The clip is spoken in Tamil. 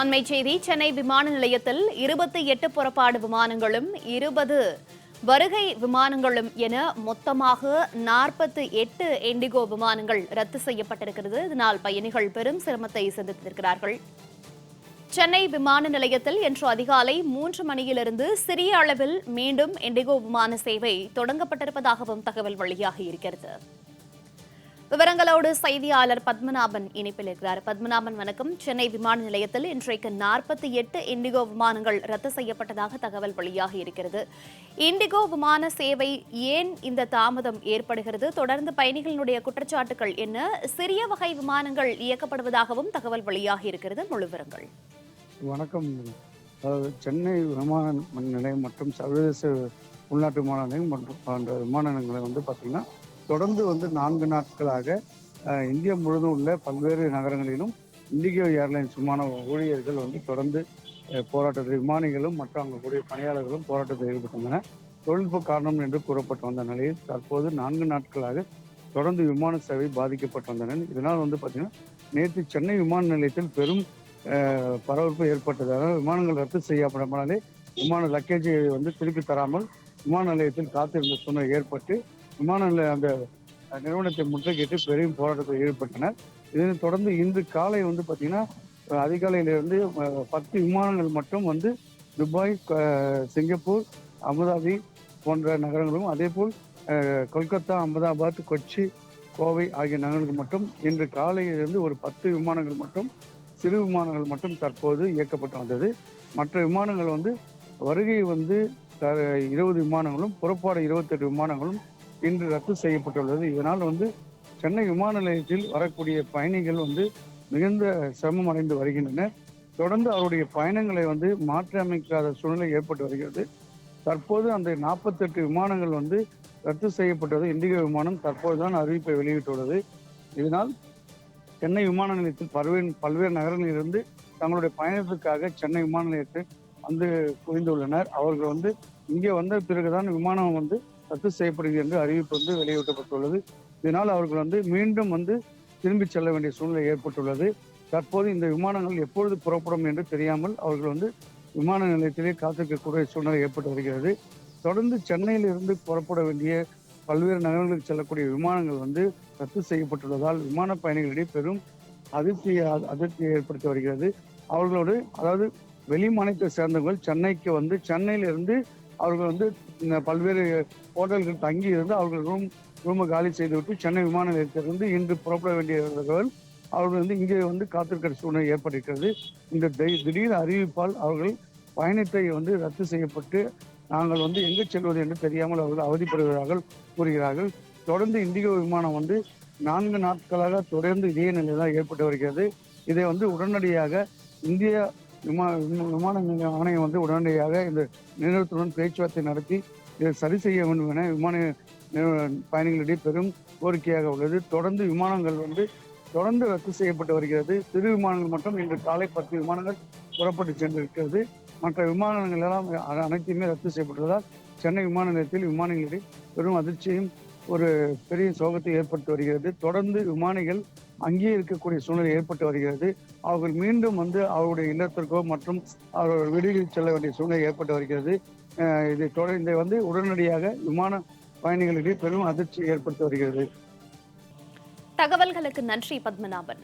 அண்மை செய்தி சென்னை விமான நிலையத்தில் இருபத்தி எட்டு புறப்பாடு விமானங்களும் இருபது வருகை விமானங்களும் என மொத்தமாக நாற்பத்தி எட்டு இண்டிகோ விமானங்கள் ரத்து செய்யப்பட்டிருக்கிறது. இதனால் பயணிகள் பெரும் சிரமத்தை சந்தித்திருக்கிறார்கள். சென்னை விமான நிலையத்தில் இன்று அதிகாலை மூன்று மணியிலிருந்து சிறிய அளவில் மீண்டும் இண்டிகோ விமான சேவை தொடங்கப்பட்டிருப்பதாகவும் தகவல் வெளியாகியிருக்கிறது இருக்கிறது. விவரங்களோடு செய்தியாளர் பத்மநாபன் இணைப்பில் இருக்கிறார். பத்மநாபன் வணக்கம். சென்னை விமான நிலையத்தில் இன்றைக்கு நாற்பத்தி எட்டு இண்டிகோ விமானங்கள் ரத்து செய்யப்பட்டதாக தகவல் வெளியாகி இருக்கிறது. இண்டிகோ விமான சேவை ஏன் இந்த தாமதம் ஏற்படுகிறது? தொடர்ந்து பயணிகளினுடைய குற்றச்சாட்டுகள் என்ன? சிறிய வகை விமானங்கள் இயக்கப்படுவதாகவும் தகவல் வெளியாகி இருக்கிறது. முழு விவரங்கள். வணக்கம். அதாவது சென்னை விமான நிலையம் மற்றும் சர்வதேச உள்நாட்டு விமான நிலையம் மற்றும் விமான நிலையங்களை வந்து பார்த்தீங்கன்னா தொடர்ந்து வந்து நான்கு நாட்களாக இந்தியா முழுவதும் உள்ள பல்வேறு நகரங்களிலும் இண்டிகோ ஏர்லைன்ஸ் விமான ஊழியர்கள் வந்து தொடர்ந்து போராட்டத்தில் விமானிகளும் மற்றும் அங்கே கூடிய பணியாளர்களும் போராட்டத்தில் ஈடுபட்டனர் தொழில்நுட்ப காரணம் என்று கூறப்பட்டு வந்த நிலையில் தற்போது நான்கு நாட்களாக தொடர்ந்து விமான சேவை பாதிக்கப்பட்டு வந்தனர் இதனால் வந்து பார்த்திங்கன்னா நேற்று சென்னை விமான நிலையத்தில் பெரும் பரபரப்பு ஏற்பட்டதாக விமானங்கள் ரத்து செய்யப்படாமலே விமான லக்கேஜை வந்து திருப்பி தராமல் விமான நிலையத்தில் காத்திருந்த சூழ்நிலை ஏற்பட்டு விமான நிலைய அந்த நிறுவனத்தை முற்றுகையிட்டு பெரும் போராட்டத்தில் ஈடுபட்டனர். இதனைத் தொடர்ந்து இன்று காலை வந்து பார்த்தீங்கன்னா அதிகாலையிலிருந்து பத்து விமானங்கள் மட்டும் வந்து துபாய் சிங்கப்பூர் அபுதாபி போன்ற நகரங்களும் அதேபோல் போல் கொல்கத்தா அகமதாபாத் கொச்சி கோவை ஆகிய நகரங்களுக்கு மட்டும் இன்று காலையிலிருந்து ஒரு பத்து விமானங்கள் மட்டும் சிறு விமானங்கள் மட்டும் தற்போது இயக்கப்பட்டு வந்தது. மற்ற விமானங்கள் வந்து வருகை வந்து இருபது விமானங்களும் புறப்பாடு இருபத்தெட்டு விமானங்களும் இன்று ரத்து செய்யப்பட்டுள்ளது. இதனால் வந்து சென்னை விமான நிலையத்தில் வரக்கூடிய பயணிகள் வந்து மிகுந்த சிரமம் அடைந்து வருகின்றனர். தொடர்ந்து அவருடைய பயணங்களை வந்து மாற்றி அமைக்காத சூழ்நிலை ஏற்பட்டு வருகிறது. தற்போது அந்த நாற்பத்தெட்டு விமானங்கள் வந்து ரத்து செய்யப்பட்டது. இண்டிகோ விமானம் தற்போதுதான் அறிவிப்பை வெளியிட்டுள்ளது. இதனால் சென்னை விமான நிலையத்தில் பல்வேறு பல்வேறு நகரங்களிலிருந்து தங்களுடைய பயணத்துக்காக சென்னை விமான நிலையத்தில் வந்து குவிந்துள்ளனர். அவர்கள் வந்து இங்கே வந்த பிறகுதான் விமானம் வந்து ரத்து செய்யப்படுகிறது என்று அறிவிப்பு வந்து வெளியிட்டப்பட்டுள்ளது இதனால் அவர்கள் வந்து மீண்டும் வந்து திரும்பி செல்ல வேண்டிய சூழ்நிலை ஏற்பட்டுள்ளது. தற்போது இந்த விமானங்கள் எப்பொழுது புறப்படும் என்று தெரியாமல் அவர்கள் வந்து விமான நிலையத்திலே காத்திருக்கக்கூடிய சூழ்நிலை ஏற்பட்டு வருகிறது. தொடர்ந்து சென்னையிலிருந்து புறப்பட வேண்டிய பல்வேறு நகரங்களுக்கு செல்லக்கூடிய விமானங்கள் வந்து ரத்து செய்யப்பட்டுள்ளதால் விமான பயணிகளிடையே பெரும் அதிர்ச்சியை அதிர்ச்சியை ஏற்படுத்தி வருகிறது. அவர்களோடு அதாவது வெளி மாநிலத்தை சேர்ந்தவர்கள் சென்னைக்கு வந்து சென்னையிலிருந்து அவர்கள் வந்து இந்த பல்வேறு ஹோட்டல்கள் தங்கி இருந்து அவர்கள் ரூம் ரூமை காலி செய்துவிட்டு சென்னை விமான நிலையத்திலிருந்து இன்று புறப்பட வேண்டியவர்கள் அவர்கள் வந்து இங்கே வந்து காத்திருக்கிற சூழ்நிலை ஏற்பட்டிருக்கிறது. இந்த திடீர் அறிவிப்பால் அவர்கள் பயணத்தை வந்து ரத்து செய்யப்பட்டு நாங்கள் வந்து எங்கு செல்வது என்று தெரியாமல் அவர்கள் அவதிப்படுகிறார்கள் கூறுகிறார்கள். தொடர்ந்து இந்தியோ விமானம் வந்து நான்கு நாட்களாக தொடர்ந்து இதே நிலை தான் ஏற்பட்டு வருகிறது. இதை வந்து உடனடியாக இந்திய விமான விமா- விமான நிலைய ஆணையம் வந்து உடனடியாக இந்த நிறுவனத்துடன் பேச்சுவார்த்தை நடத்தி இதை சரி செய்ய வேண்டும் என விமான பயணிகளிடையே பெரும் கோரிக்கையாக உள்ளது. தொடர்ந்து விமானங்கள் வந்து தொடர்ந்து ரத்து செய்யப்பட்டு வருகிறது. சிறு விமானங்கள் மட்டும் இன்று காலை பத்து விமானங்கள் புறப்பட்டு சென்றிருக்கிறது. மற்ற விமானங்கள் எல்லாம் அனைத்தையுமே ரத்து செய்யப்பட்டுள்ளதால் சென்னை விமான நிலையத்தில் விமானிகளிடையே பெரும் அதிர்ச்சியும் ஒரு பெரிய சோகத்தை ஏற்படுத்தி வருகிறது. தொடர்ந்து விமானிகள் அங்கேயே இருக்கக்கூடிய சூழ்நிலை ஏற்பட்டு வருகிறது. அவர்கள் மீண்டும் வந்து அவருடைய இல்லத்திற்கோ மற்றும் அவர்கள் வீடுகளில் செல்ல வேண்டிய சூழ்நிலை ஏற்பட்டு வருகிறது. இதை தொடர்ந்து வந்து உடனடியாக விமான பயணிகளிடையே பெரும் அதிர்ச்சி ஏற்படுத்தி வருகிறது. தகவல்களுக்கு நன்றி பத்மநாபன்.